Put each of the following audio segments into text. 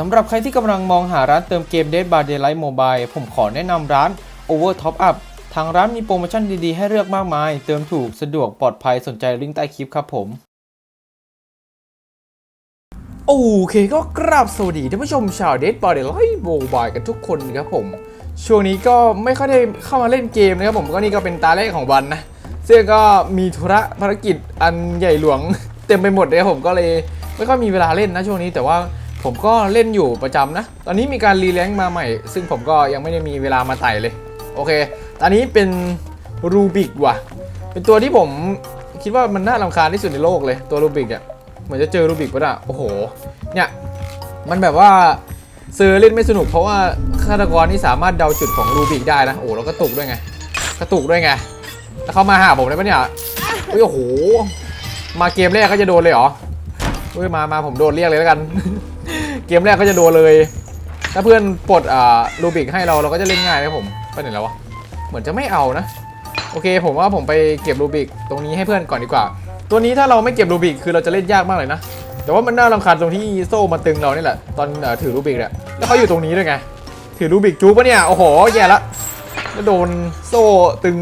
สำหรับใครที่กำลังมองหาร้านเติมเกม Dead by Daylight Mobile ผมขอแนะนำร้าน Over Top Up ทางร้านมีโปรโมชั่นดี ๆ ให้เลือกมากมาย เติมถูกสะดวกปลอดภัยสนใจลิงก์ใต้คลิปครับผม โอเคก็กราบสวัสดีท่านผู้ชมชาว Dead by Daylight Mobile กันทุกคนครับผม ช่วงนี้ก็ไม่ค่อยได้เข้ามาเล่นเกมนะครับผมก็นี่ก็เป็นตาแรกของวันนะซึ่งก็มีธุระภารกิจอันใหญ่หลวง เต็มไปหมดเลยครับผมก็เลยไม่ค่อยมีเวลาเล่นนะช่วงนี้แต่ว่า ผมก็เล่นอยู่ประจำนะ ตอนนี้มีการรีแลงค์มาใหม่ ซึ่งผมก็ยังไม่ได้มีเวลามาไต่เลย โอเค ตอนนี้เป็นรูบิกว่ะ เป็นตัวที่ผมคิดว่ามันน่ารำคาญที่สุดในโลกเลย ตัวรูบิกอะเหมือนจะเจอรูบิกปะอะโอ้โห เนี่ย มันแบบว่าเซอร์เล่นไม่สนุกเพราะว่าฆาตกรนี่สามารถเดาจุดของรูบิกได้นะ โอ้แล้วก็ตุกด้วยไง กระตุกด้วยไง แล้วเข้ามาหาผมเลยปะเนี่ยอุ้ยโอ้โห มาเกมแรกก็จะโดนเลยเหรออุ้ยมามาผมโดนเรียกเลยแล้วกัน เกมแรกก็จะโดนเลย ถ้าเพื่อนปลดอ่ารูบิกให้เราเราก็จะเล่นง่ายนะผมไปไหนแล้ววะเหมือนจะไม่เอานะ โอเค ผมว่าผมไปเก็บรูบิกตรงนี้ให้เพื่อนก่อนดีกว่า ตัวนี้ถ้าเราไม่เก็บรูบิกคือเราจะเล่นยากมากเลยนะแต่ว่ามันน่ารำคาญตรงที่โซ่มาตึงเรานี่แหละตอนอถือรูบิกเนี่ยแล้วเขาอยู่ตรงนี้ด้วยไงถือรูบิกจูบปะเนี่ยโอ้โหแย่ละแล้วโดนโซ่ตึง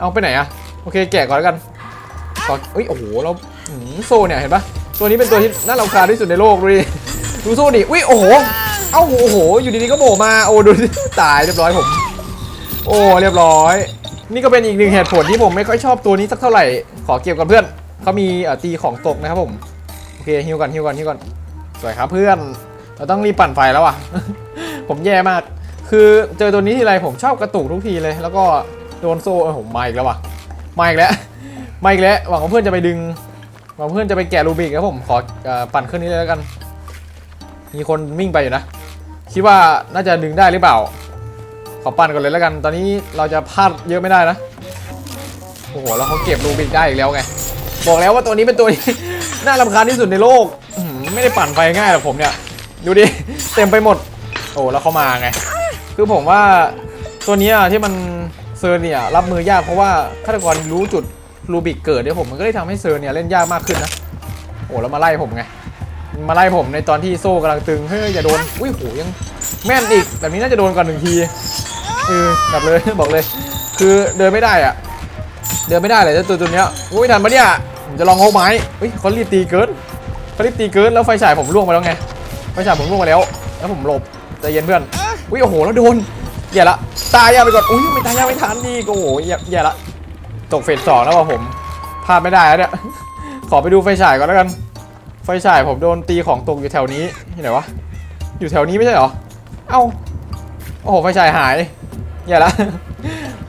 เอาไปไหนอะโอเคแกะก่อนแล้วกันก่อนเอ้ยโอ้โหเราโซ่เนี่ยเห็นปะตัวนี้เป็นตัวที่น่ารำคาญที่สุดในโลกดูดิ ดูโซ่ดิอุ้ยโอ้โหเอ้าโอ้โหอยู่ดีๆก็โผล่มาโอ้ดูดิตายเรียบร้อยผม โอ้เรียบร้อย นี่ก็เป็นอีกหนึ่งเหตุผลที่ผมไม่ค่อยชอบตัวนี้สักเท่าไหร่ขอเก็บกับเพื่อนเขามีตีของตกนะครับผมโอเคฮิวก่อนฮิวก่อนฮิวก่อนสวยครับเพื่อนเราต้องรีบปั่นไฟแล้วอะ ผมแย่มาก คือเจอตัวนี้ทีไรผมชอบกระตุกทุกทีเลย แล้วก็โดนโซ่เออผมมาอีกแล้วว่ะมาอีกแล้วมาอีกแล้วหวังว่าเพื่อนจะไปดึงหวังว่าเพื่อนจะไปแกะรูบิกครับผมขออปั่นเครื่องนี้เลยแล้วกัน มีคนวิ่งไปอยู่นะ คิดว่าน่าจะดึงได้หรือเปล่า ขอปั่นก่อนเลยแล้วกัน ตอนนี้เราจะพลาดเยอะไม่ได้นะ โอ้โห แล้วเขาเก็บรูบิกได้อีกแล้วไง บอกแล้วว่าตัวนี้เป็นตัวที่ น่ารำคาญที่สุดในโลก ไม่ได้ปั่นไฟง่ายหรอกผมเนี่ย ดูดิ เต็มไปหมด โอ้ แล้วเขามาไง คือผมว่าตัวนี้ที่มันเซอร์เนี่ยรับมือยากเพราะว่าฆาตกรรู้จุดรูบิกเกิดเนี่ยผมมันก็เลยทำให้เซอร์เนี่ยเล่นยากมากขึ้นนะ โอ้แล้วมาไล่ผมไง มาไล่ผมในตอนที่โซ่กำลังตึง เฮ้ยอย่าโดน อุ้ยโหยังแม่นอีก แบบนี้น่าจะโดนก่อนหนึ่งทีเออแบบเลยบอกเลย คือเดินไม่ได้อะเดินไม่ได้เลยเจ้าตัวตัวเนี้ยอุ้ยทันปะเนี่ยผมจะลองโฮกไม้เฮ้ยเขารีบตีเกินเขารีบตีเกินแล้วไฟฉายผมล่วงไปแล้วไงไฟฉายผมล่วงไปแล้ว แล้วผมหลบใจเย็นเพื่อนอุ้ยโอ้โหแล้วโดนแย่ละตายยาไปก่อนอุ้ยไม่ตายยาไม่ทันดีโอ้โหแย่แย่ละตกเฟสสองแล้วว่ะผมพลาดไม่ได้แล้วเนี่ยขอไปดูไฟฉายก่อนแล้วกัน ไฟฉายผมโดนตีของตกอยู่แถวนี้ที่ไหนวะ อยู่แถวนี้ไม่ใช่เหรอ เอ้า โอ้โห ไฟฉายหายอย่าละ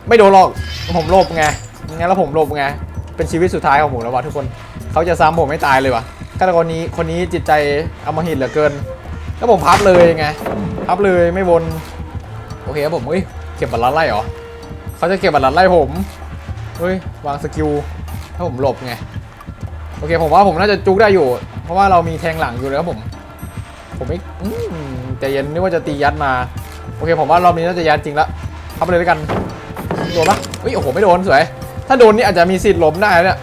ไม่โดนหรอก ผมหลบไง งั้นแล้วผมหลบไง เป็นชีวิตสุดท้ายของผมแล้ววะทุกคน เขาจะซ้ำผมไม่ตายเลยวะฆาตกรนี้ คนนี้จิตใจอำมหิตเหลือเกิน แล้วผมพับเลยไง พับเลยไม่วน โอเคครับผมเฮ้ย เก็บบัตรลัดไล่เหรอ เขาจะเก็บบัตรลัดไล่ผม เฮ้ย วางสกิลให้ผมหลบไง โอเคผมว่าผมน่าจะจุกได้อยู่ เพราะว่าเรามีแทงหลังอยู่แล้วผม ผมไม่แต่เย็นนึกว่าจะตียัดมา โอเค ผมว่ารอบนี้น่าจะยัดจริงละเข้าไปเลยแล้วยกันโดนปะเฮ้ยโอ้โหไม่โดนสวย ถ้าโดนนี่อาจจะมีสิทธิ์ล้มได้นะเนี่ย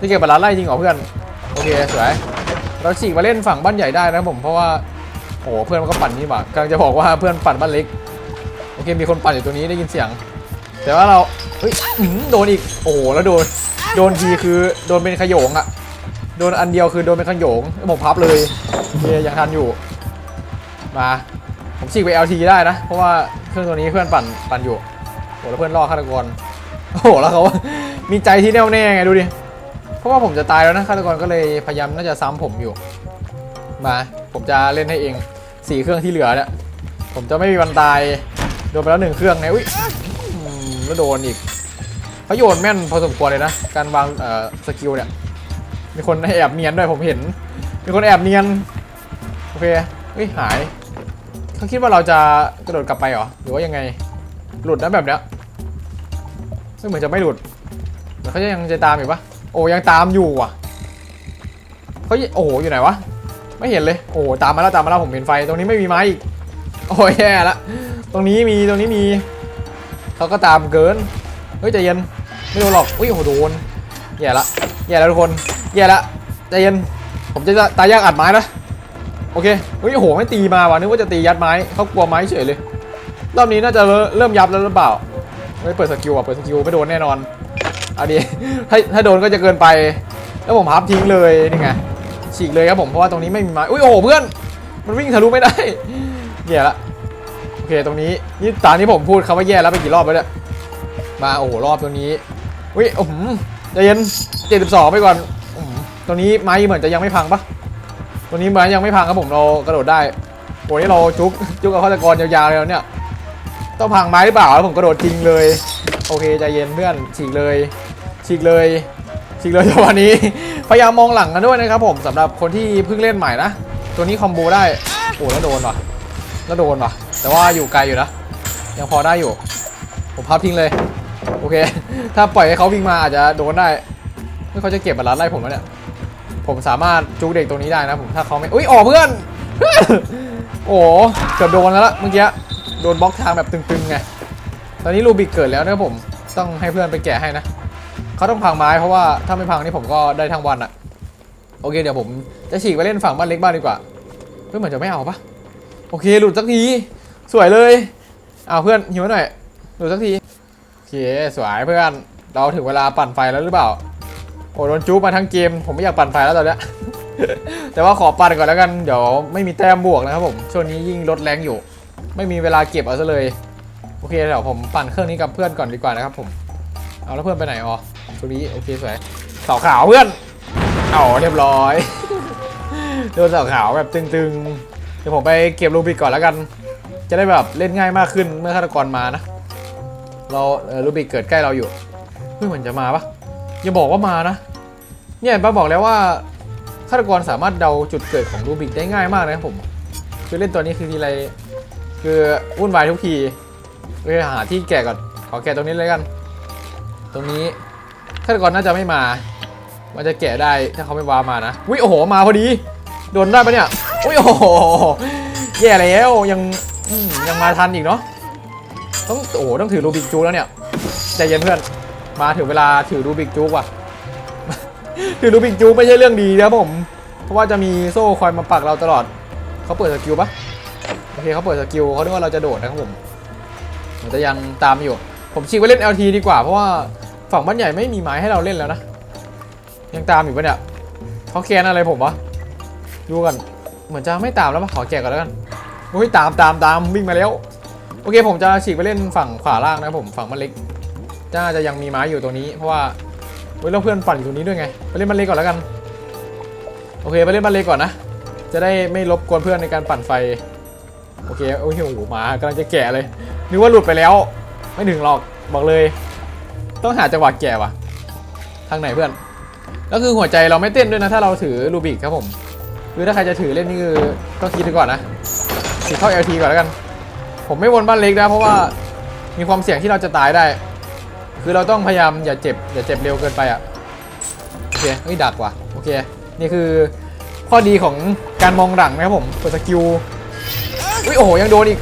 นี่เก็บบาลานไล่จริงเหรอเพื่อน โอเคสวย เราฉีกมาเล่นฝั่งบ้านใหญ่ได้นะผมเพราะว่าโอ้โหเพื่อนมันก็ปั่นนี่หว่ากำลังจะบอกว่าเพื่อนปั่นบ้านเล็ก โอเคมีคนปั่นอยู่ตรงนี้ได้ยินเสียง แต่ว่าเราเฮ้ยโดนอีก โอ้โหแล้วโดน โดนทีคือโดนเป็นขโยงอะ โดนอันเดียวคือโดนเป็นขโยงแล้วผมพับเลยโอเคยังทันอยู่ มา ผมฉีกไป LT ได้นะ เพราะว่าเครื่องตัวนี้เพื่อนปั่นปั่นอยู่โอ้แล้วเพื่อนล่อฆาตกรโอ้โหแล้วเขามีใจที่แน่วแน่ไงดูดิเพราะว่าผมจะตายแล้วนะฆาตกรก็เลยพยายามน่าจะซ้ำผมอยู่ มา ผมจะเล่นให้เองสี่เครื่องที่เหลือเนี่ยผมจะไม่มีวันตายโดนไปแล้วหนึ่งเครื่องไงอุ้ยแล้วโดนอีกเขาโยนแม่นพอสมควรเลยนะ การวางสกิลเนี่ย มีคนแอบเนียนด้วยผมเห็น มีคนแอบเนียน โอเคเฮ้ยหาย เขาคิดว่าเราจะกระโดดกลับไปเหรอ หรือว่ายังไง หลุดนะแบบเนี้ยไม่เหมือนจะไม่หลุดแต่เขาจะยังจะตามอีกปะโอ้ยังตามอยู่อะเขาโอ้โหอยู่ไหนวะ ไม่เห็นเลย โอ้ตามมาแล้วตามมาแล้วผมเห็นไฟ ตรงนี้ไม่มีไม้อีก โอ้ยแย่ละ ตรงนี้มีตรงนี้มี เขาก็ตามเกิน เฮ้ยใจเย็น ไม่โดนหรอก อุ้ยโอ้โหโดนแย่ละแย่แล้วทุกคน แย่ละใจเย็น ผมจะตายยากอัดไม้นะ โอเคเฮ้ยโหไม่ตีมาว่ะนึกว่าจะตียัดไม้เขากลัวไม้เฉยเลย รอบนี้น่าจะเริ่มยับแล้วหรือเปล่าไม่เปิดสกิลอะเปิดสกิลไม่โดนแน่นอนเอาดีถ้าถ้าโดนก็จะเกินไป แล้วผมพับทิ้งเลยนี่ไงฉีกเลยครับผมเพราะว่าตรงนี้ไม่มีไม้อุ้ยโอ้โหเพื่อน มันวิ่งทะลุไม่ได้แย่ละโอเคตรงนี้นี่ตานี้ผมพูดคำว่าแย่แล้วไปกี่รอบแล้วเนี่ยมาโอ้โหรอบตรงนี้อุ้ยโอ้โหใจเย็นเจ็ดสิบสองไปก่อน ตรงนี้ไม้เหมือนจะยังไม่พังปะตรงนี้ไม้ยังไม่พังครับผมเรากระโดดได้โอ้ยเราจุกจุกกับฆาตกรยาวๆเลยเนี่ยต้องพังไม้หรือเปล่าแล้วผมกระโดดจริงเลย โอเคใจเย็นเพื่อนฉีกเลยฉีกเลยฉีกเลยจังหวนี้ พยายามมองหลังกันด้วยนะครับผมสำหรับคนที่เพิ่งเล่นใหม่นะตัวนี้คอมโบได้โอ้แล้วโดนว่ะแล้วโดนว่ะ แต่ว่าอยู่ไกลอยู่นะ ยังพอได้อยู่ ผมพับทิ้งเลย โอเค ถ้าปล่อยให้เขาวิ่งมาอาจจะโดนได้ไม่เขาจะเก็บบัตรลัดไล่ผมแล้วเนี่ย ผมสามารถจูงเด็กตรงนี้ได้นะผมถ้าเขาไม่อุ้ยออกเพื่อน โอ้โหเกือบโดนแล้วละเมื่อกี้โดนบล็อกทางแบบตึงๆไงตอนนี้ลูบิกเกิดแล้วนะผมต้องให้เพื่อนไปแกะให้นะเขาต้องพังไม้เพราะว่าถ้าไม่พังนี่ผมก็ได้ทั้งวันอะโอเคเดี๋ยวผมจะฉีกไปเล่นฝั่งบ้านเล็กบ้างดีกว่า เพื่อนเหมือนจะไม่เอาปะโอเคหลุดสักทีสวยเลยเอาเพื่อนหิวหน่อยหลุดสักทีโอเคสวยเพื่อนเราถึงเวลาปั่นไฟแล้วหรือเปล่า อ้โดนจู๊บมาทั้งเกม ผมไม่อยากปั่นไฟแล้วตอนนี้แต่ว่าขอปั่นก่อนแล้วกันเดี๋ยวไม่มีแต้มบวกนะครับผมช่วงนี้ยิ่งลดแรงอยู่ ไม่มีเวลาเก็บเอาซะเลย โอเคเดี๋ยวผมปั่นเครื่องนี้กับเพื่อนก่อนดีกว่านะครับผม เอาแล้วเพื่อนไปไหนอ๋อตรงนี้โอเคสวยสาวขาวเพื่อนเอาเรียบร้อยโดนสาวขาวแบบตึงๆเดี๋ยวผมไปเก็บลูบิกก่อนแล้วกัน จะได้แบบเล่นง่ายมากขึ้นเมื่อฆาตกรมานะ เราลูบิกเกิดใกล้เราอยู่เฮ้ยเหมือนจะมาปะ อย่าบอกว่ามานะ เนี่ยป้าบอกแล้วว่าฆาตกรสามารถเดาจุดเกิดของลูบิกได้ง่ายมากนะครับผม คือเล่นตัวนี้คือทีไรคือวุ่นวายทุกทีไปหาที่แกะก่อน ขอแกะตรงนี้เลยกัน ตรงนี้ฆาตกรน่าจะไม่มา มันจะแกะได้ถ้าเขาไม่วามานะวิโอ้โหมาพอดี โดนได้ปะเนี่ยอุ้ยโอ้โหแย่แล้วยังยังมาทันอีกเนาะต้องโอ้โหต้องถือรูบิกจูแล้วเนี่ยใจเย็นเพื่อน มาถึงเวลาถือรูบิกจูกว่ะ ถือรูบิกจูกไม่ใช่เรื่องดีนะผม เพราะว่าจะมีโซ่คอยมาปักเราตลอด เขาเปิดสกิลปะโอเคเขาเปิดสกิลเขาคิดว่าเราจะโดดนะครับผมมันจะยังตามอยู่ ผมชิงไปเล่น LT ดีกว่า เพราะว่าฝั่งบ้านใหญ่ไม่มีไม้ให้เราเล่นแล้วนะ ยังตามอยู่ปะเนี่ยเขาแคนอะไรผมวะ ดูกัน เหมือนจะไม่ตามแล้วปะขอแกะก่อนแล้วกันโอ้ยตามตามตามวิ่งมาแล้ว โอเคผมจะฉีกไปเล่นฝั่งขวาล่างนะผมฝั่งมันเล็ก น่าจะยังมีไม้อยู่ตรงนี้ เพราะว่าเฮ้ยแล้เพื่อนปั่นอยู่ตรงนี้ด้วยไง ไปเล่นมันเล็กก่อนแล้วกัน โอเคไปเล่นมันเล็กก่อนนะ จะได้ไม่รบกวนเพื่อนในการปั่นไฟ โอเค โอ้ยโหหมากำลังจะแกะเลย นึกว่าหลุดไปแล้ว ไม่ถึงหรอก บอกเลย ต้องหาจังหวะแกะว่ะ ทางไหนเพื่อน แล้วคือหัวใจเราไม่เต้นด้วยนะ ถ้าเราถือรูบิกครับผมคือถ้าใครจะถือเล่นนี่คือต้องคิดก่อนนะถือเข้า LT ก่อนแล้วกัน ผมไม่วนบ้านเล็กนะเพราะว่ามีความเสี่ยงที่เราจะตายได้ คือเราต้องพยายามอย่าเจ็บอย่าเจ็บเร็วเกินไปอะโอเคเฮ้ยดักว่ะโอเคนี่คือข้อดีของการมองหลังนะครับผมเปิดสกิลอุ้ยโอ้โหยังโดนอีก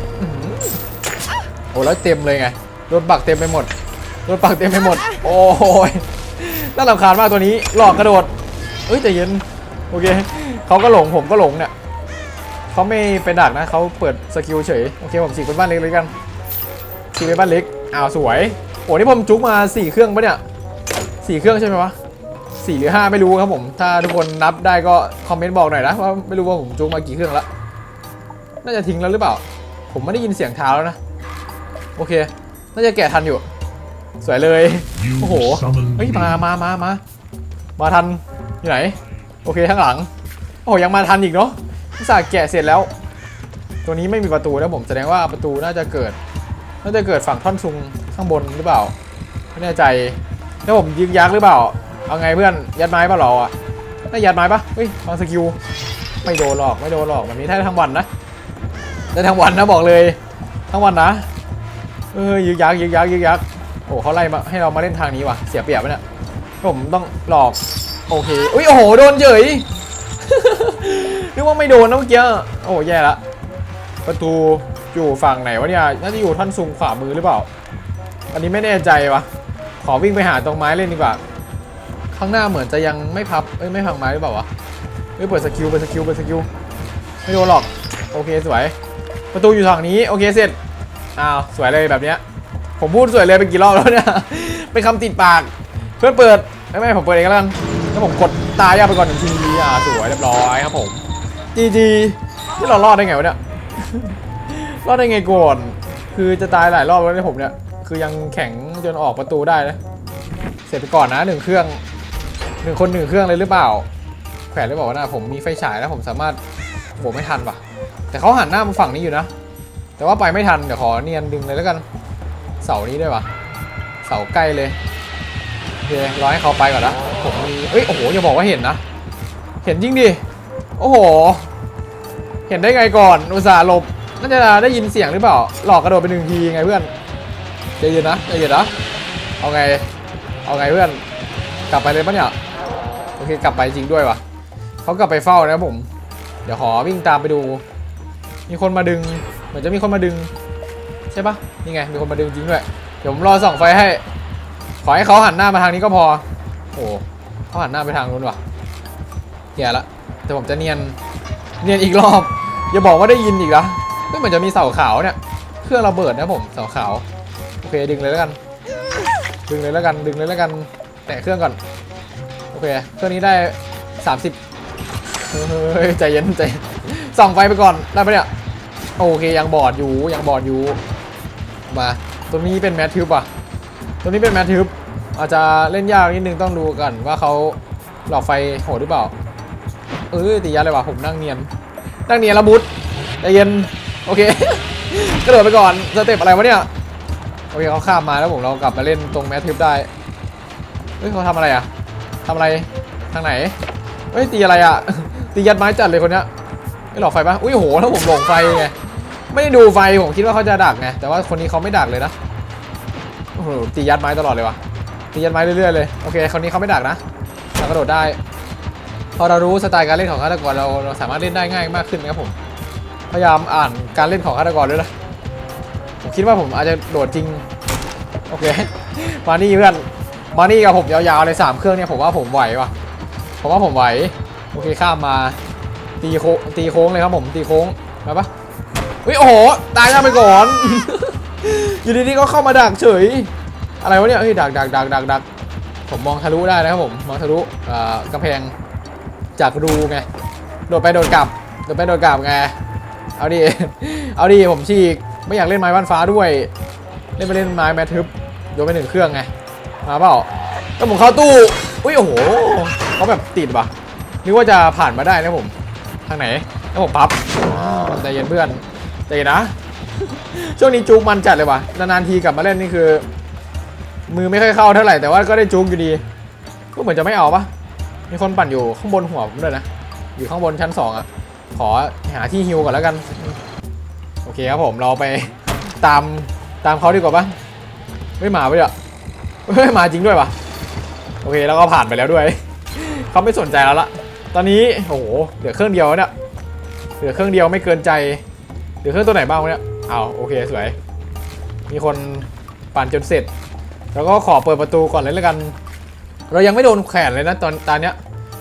โอ้แล้วเต็มเลยไงโดนปักเต็มไปหมดโดนปักเต็มไปหมด โอ้ยน่ารำคาญมากตัวนี้หลอกกระโดดเอ้ยใจเย็นโอเคเขาก็หลงผมก็หลงเนี่ยเขาไม่ไปดักนะเขาเปิดสกิลเฉยโอเคผมฉีกเป็นบ้านเล็กเลยกันฉีกเป็นบ้านเล็กอ้าวสวย โอ้นี่ผมจุกมาสี่เครื่องปะเนี่ยสี่เครื่องใช่ไหมวะสี่หรือห้าไม่รู้ครับผม ถ้าทุกคนนับได้ก็คอมเมนต์บอกหน่อยนะว่าไม่รู้ว่าผมจุกมากี่เครื่องละน่าจะทิ้งแล้วหรือเปล่า ผมไม่ได้ยินเสียงเท้าแล้วนะ โอเค น่าจะแกะทันอยู่ สวยเลย You โอ้โห summoned เฮ้ย me. มามามามา มาทัน อยู่ไหน โอเค ข้างหลัง โอ้ยังมาทันอีกเนาะอุตส่าห์แกะเสร็จแล้ว ตัวนี้ไม่มีประตูแล้วผมแสดงว่าประตูน่าจะเกิด น่าจะเกิดฝั่งท่อนซุง ข้างบนหรือเปล่า ไม่แน่ใจแล้วผมยึกยักหรือเปล่า เอาไงเพื่อนยัดไม้ปะหรออะน่ายัดไม้ปะเฮ้ยวางสกิลไม่โดนหรอกไม่โดนหรอกแบบนี้ได้ทั้งวันนะได้ทั้งวันนะบอกเลย ทั้งวันนะเออยึกยักยึกยักยึกยักโอ้เขาไล่มาให้เรามาเล่นทางนี้ว่ะเสียเปรียบไปเนี่ยผมต้องหลอกโอเคอุ้ยโอ้โหโดนเฉยนึกว่าไม่โดนนะเมื่อกี้โอ้แย่ละประตูอยู่ฝั่งไหนวะเนี่ยน่าจะอยู่ท่อนซุงขวามือหรือเปล่า อันนี้ไม่แน่ใจวะขอวิ่งไปหาตรงไม้เล่นดีกว่า ข้างหน้าเหมือนจะยังไม่พับเอ้ยไม่พังไม้หรือเปล่าวะเอ้ยเปิดสกิลเปิดสกิลเปิดสกิลไม่โดนหรอกโอเคสวย ประตูอยู่ทางนี้โอเคเสร็จอ้าวสวยเลยแบบเนี้ยผมพูดสวยเลยไปกี่รอบแล้วเนี่ยเป็นคำติดปาก เพื่อนเปิดไม่ไม่ผมเปิดเองแล้วกันแล้วผมกดตายยากไปก่อนหนึ่งทีอ่าสวยเรียบร้อยครับผมจีจีที่เรารอดได้ไงวะเนี่ยรอดได้ไงก่อนคือจะตายหลายรอบแล้วเนี่ยผมเนี่ย คือยังแข็งจนออกประตูได้นะเสร็จไปก่อนนะหนึ่งเครื่องหนึ่งคนหนึ่งเครื่องเลยหรือเปล่า แขวนเลยบอกว่านะผมมีไฟฉายแล้วผมสามารถโหไม่ทันว่ะ แต่เขาหันหน้ามาฝั่งนี้อยู่นะ แต่ว่าไปไม่ทันเดี๋ยวขอเนียนดึงเลยแล้วกัน เสานี้ด้วยวะเสาใกล้เลยโอเครอให้เขาไปก่อนนะผมมีเอ้ยโอ้โหอย่าบอกว่าเห็นนะ เห็นจริงดิโอ้โห เห็นได้ไงก่อนอุตส่าห์หลบน่าจะได้ยินเสียงหรือเปล่า หลอกกระโดดไปหนึ่งทีไงเพื่อน ใจเย็นนะใจเย็นนะเอาไง เอาไงเพื่อน กลับไปเลยปะเนี่ย โอเคกลับไปจริงด้วยวะเขากลับไปเฝ้านะผม เดี๋ยวขอวิ่งตามไปดู มีคนมาดึง เหมือนจะมีคนมาดึง ใช่ปะนี่ไง มีคนมาดึงจริงด้วย เดี๋ยวผมรอส่องไฟให้ ขอให้เขาหันหน้ามาทางนี้ก็พอ โอ้เขาหันหน้าไปทางนู้นว่ะแย่ละ แต่ผมจะเนียน เนียนอีกรอบ อย่าบอกว่าได้ยินอีกนะไม่เหมือนจะมีเสาขาวเนี่ย เครื่องระเบิดนะผม เสาขาว อเคดึงเลยแล้วกัน ดึงเลยแล้วกันดึงเลยแล้วกันแตะเครื่องก่อนโอเคเครื่องนี้ได้ 30เฮ้ยใจเย็นใจส่องไฟไปก่อนได้ปะเนี่ยโอเคยังบอดอยู่ยังบอดอยู่มาตรงนี้เป็นแมททิวป่ะตรงนี้เป็นแมททิวอาจจะเล่นยากนิดนึงต้องดูกันว่าเขาหลอกไฟโหดหรือเปล่าเออตียัดเลยว่ะผมนั่งเนียนนั่งเนียนแล้วบุดใจเย็นโอเคกระโดดไปก่อนสเต็ปอะไรวะเนี่ย อเคเขาข้ามมาแล้วผมเรากลับมาเล่นตรงแมททิวได้ เฮ้ยเขาทำอะไรอะทำอะไรทางไหน เฮ้ยตีอะไรอะ ตียัดไม้จัดเลยคนเนี้ยไม่หลอกไฟปะอุ้ยโหแล้วผมหลงไฟไง ไม่ได้ดูไฟผมคิดว่าเขาจะดักไง แต่ว่าคนนี้เขาไม่ดักเลยนะ โอ้โหตียัดไม้ตลอดเลยว่ะตียัดไม้เรื่อยๆเลย โอเคคนนี้เขาไม่ดักนะเรากระโดดได้ พอเรารู้สไตล์การเล่นของฆาตกรเราเราสามารถเล่นได้ง่ายมากขึ้นนะครับผม พยายามอ่านการเล่นของฆาตกรด้วยนะ ผมคิดว่าผมอาจจะโดดจริง โอเค มานี่เพื่อน มานี่กับผมยาวๆเลยสามเครื่องเนี่ยผมว่าผมไหววะผมว่าผมไหว โอเคข้ามมา ตีโค้งตีโค้งเลยครับผมตีโค้งมาปะเฮ้ยโอ้โห ตายแล้วไปก่อน อยู่ดีๆก็เข้ามาดักเฉย อะไรวะเนี่ยเฮ้ยดักดักดักดักดักผมมองทะลุได้นะครับผมมองทะลุเอ่อกำแพงจากรูไงโดดไปโดดกลับโดดไปโดดกลับไงเอาดิเอาดิผมฉีก ไม่อยากเล่นไม้บ้านฟ้าด้วย เล่นไปเล่นไม้แมททึบโยนไปหนึ่งเครื่องไง มาเปล่าแล้วผมเข้าตู้ อุ้ยโอ้โหเขาแบบติดว่ะนึกว่าจะผ่านมาได้นะผม ทางไหนแล้วผมปั๊บใจเย็นเพื่อนใจเย็นนะ ช่วงนี้จุกมันจัดเลยว่ะ นานๆทีกลับมาเล่นนี่คือ มือไม่ค่อยเข้าเท่าไหร่แต่ว่าก็ได้จุกอยู่ดี ก็เหมือนจะไม่เอาปะมีคนปั่นอยู่ข้างบนหัวผมด้วยนะ อยู่ข้างบนชั้นสองอะขอหาที่ฮิวก่อนแล้วกัน เคครับผมเราไปตามตามเขาดีกว่าปะไม่มาไปอะไม่มาจริงด้วยปะโอเคแล้วก็ผ่านไปแล้วด้วย เขาไม่สนใจแล้วละตอนนี้โอ้โหเหลือเครื่องเดียวเนี่ยเหลือเครื่องเดียวไม่เกินใจเหลือเครื่องตัวไหนบ้างเนี่ยเอาโอเคสวย มีคนปั่นจนเสร็จ แล้วก็ขอเปิดประตูก่อนเลยแล้วกัน เรายังไม่โดนแขนเลยนะตอนตอนเนี้ย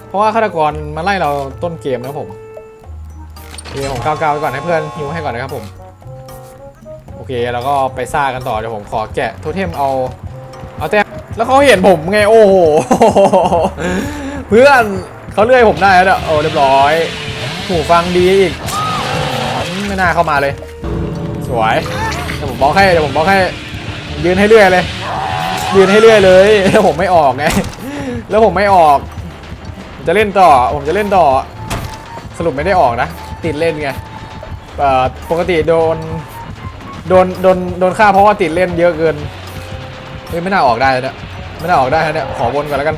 เพราะว่าฆาตกรมาไล่เราต้นเกมนะครับผมโอเคผมก้าวๆไปก่อนให้เพื่อนฮิวให้ก่อนนะครับผม เคแล้วก็ไปซ่ากันต่อเดี๋ยวผมขอแกะโทเทมเอาเอาแต้มแล้วเขาเห็นผมไงโอ้โหเพื่อนเขาเลื่อยผมได้แล้วเนี่ยโอ้เรียบร้อยหูฟังดีอีกไม่น่าเข้ามาเลย สวยเดี๋ยวผมบล็อกให้เดี๋ยวผมบล็อกให้ยืนให้เรื่อยเลย ยืนให้เรื่อยเลยแล้วผมไม่ออกไงแล้วผมไม่ออก จะเล่นต่อผมจะเล่นต่อ สรุปไม่ได้ออกนะ ติดเล่นไงปกติโดน โดนโดนโดนฆ่าเพราะว่าติดเล่นเยอะเกินเฮ้ยไม่น่าออกได้นะไม่น่าออกได้นะเนี่ยขอวนก่อนแล้วกัน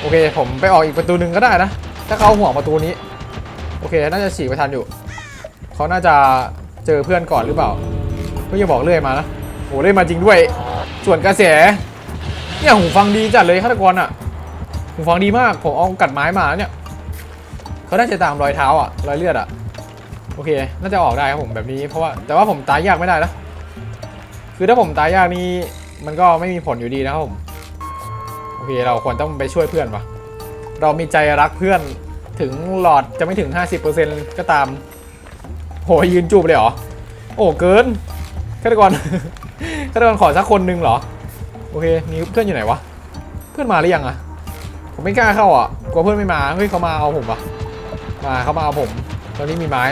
โอเค ผมไปออกอีกประตูหนึ่งก็ได้นะ ถ้าเขาห่วงประตูนี้ โอเค น่าจะฉีกไปทันอยู่ เขาน่าจะเจอเพื่อนก่อนหรือเปล่าก็อย่าบอกเรื่อยมานะโอ้เล่นมาจริงด้วย ส่วนกระแส เนี่ยหูฟังดีจัดเลยฆาตกรอะ หูฟังดีมาก ผมเอากัดไม้มาเนี่ย เขาน่าจะตามรอยเท้าอะ รอยเลือดอะ อเค น่าจะออกได้ครับผมแบบนี้ เพราะว่าแต่ว่าผมตายยากไม่ได้นะคือถ้าผมตายยากนี่มันก็ไม่มีผลอยู่ดีนะครับผมโอเคเราควรต้องไปช่วยเพื่อนวะเรามีใจรักเพื่อนถึงหลอดจะไม่ถึง 50%ก็ตาม โหยืนจูบเลยเหรอ โอ้เกินฆาตกรฆาตกรขอสักคนหนึงเหรอ โอเคนี่เพื่อนอยู่ไหนวะ เพื่อนมาหรือยังอะผมไม่กล้าเข้าอะกลัวเพื่อนไม่มา เฮ้ยเขามาเอาผมปะมาเขามาเอาผม ตอนนี้มีไม้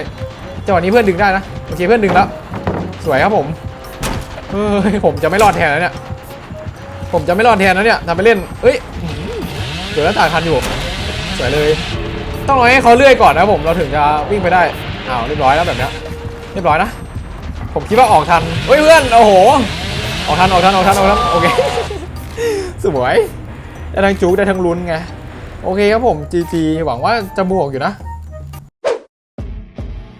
จังหวะนี้เพื่อนดึงได้นะโอเคเพื่อนดึงแล้ว สวยครับผมเฮ้ยผมจะไม่รอดแทนแล้วเนี่ย ผมจะไม่รอดแทนแล้วเนี่ยทำไปเล่นเอ้ยอื้อหือเดี๋ยวหน้าต่างทันอยู่สวยเลย ต้องรอให้เขาเลื่อยก่อนนะผมเราถึงจะวิ่งไปได้อ้าวเรียบร้อยแล้วแบบเนี้ยเรียบร้อยนะ ผมคิดว่าออกทันเฮ้ยเพื่อนโอ้โหออกทันออกทันออกทันออกทันโอเคสวยได้ทั้งจุกได้ทั้งลุ้นไงโอเคครับผม GG หวังว่าจะบวกอยู่นะ